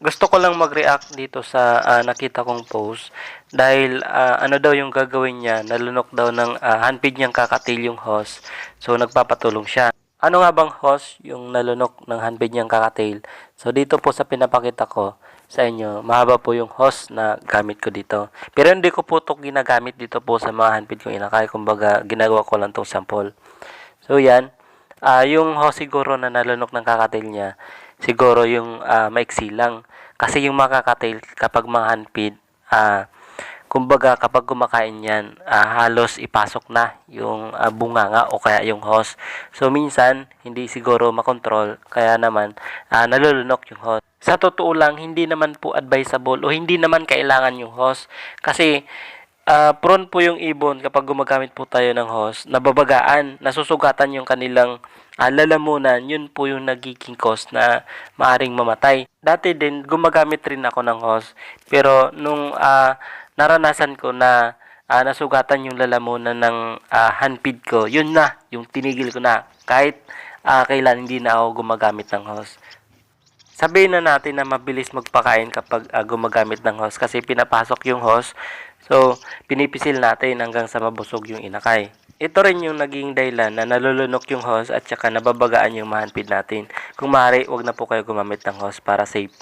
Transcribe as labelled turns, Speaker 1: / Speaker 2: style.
Speaker 1: gusto ko lang mag-react dito sa ah, nakita kong post dahil ah, ano daw yung gagawin niya, nalunok daw ng uh, handpid niyang kakatil yung host. So nagpapatulong siya. Ano nga bang host yung nalunok ng handpid niyang kakatil? So dito po sa pinapakita ko sa inyo, mahaba po yung host na gamit ko dito. Pero hindi ko po ito ginagamit dito po sa mga handpid kong inakay. Kumbaga, ginagawa ko lang tong sample. So yan, Ah, yung ho siguro na nalunok ng kakatil niya, siguro yung ah, maiksi lang. Kasi yung mga kakatil, kapag mga handpid, ah, kumbaga kapag kumakain yan, ah, halos ipasok na yung ah, bunganga o kaya yung host. So minsan, hindi siguro makontrol, kaya naman ah, nalulunok yung host. Sa totoo lang, hindi naman po advisable o hindi naman kailangan yung host. Kasi Ah, prone po yung ibon kapag gumagamit po tayo ng hose, nababagaan, nasusugatan yung kanilang ah, lalamunan, yun po yung nagiging cause na maaring mamatay. Dati din, gumagamit rin ako ng hose, pero nung ah, naranasan ko na ah, nasugatan yung lalamunan ng ah, handpid ko, yun na, yung tinigil ko na. Kahit ah, kailan hindi na ako gumagamit ng hose. Sabihin na natin na mabilis magpakain kapag ah, gumagamit ng hose kasi pinapasok yung hose. So, pinipisil natin hanggang sa mabusog yung inakay. Ito rin yung naging dahilan na nalulunok yung hose at saka nababagaan yung mahanpid natin. Kung maaari, wag na po kayo gumamit ng hose para safe.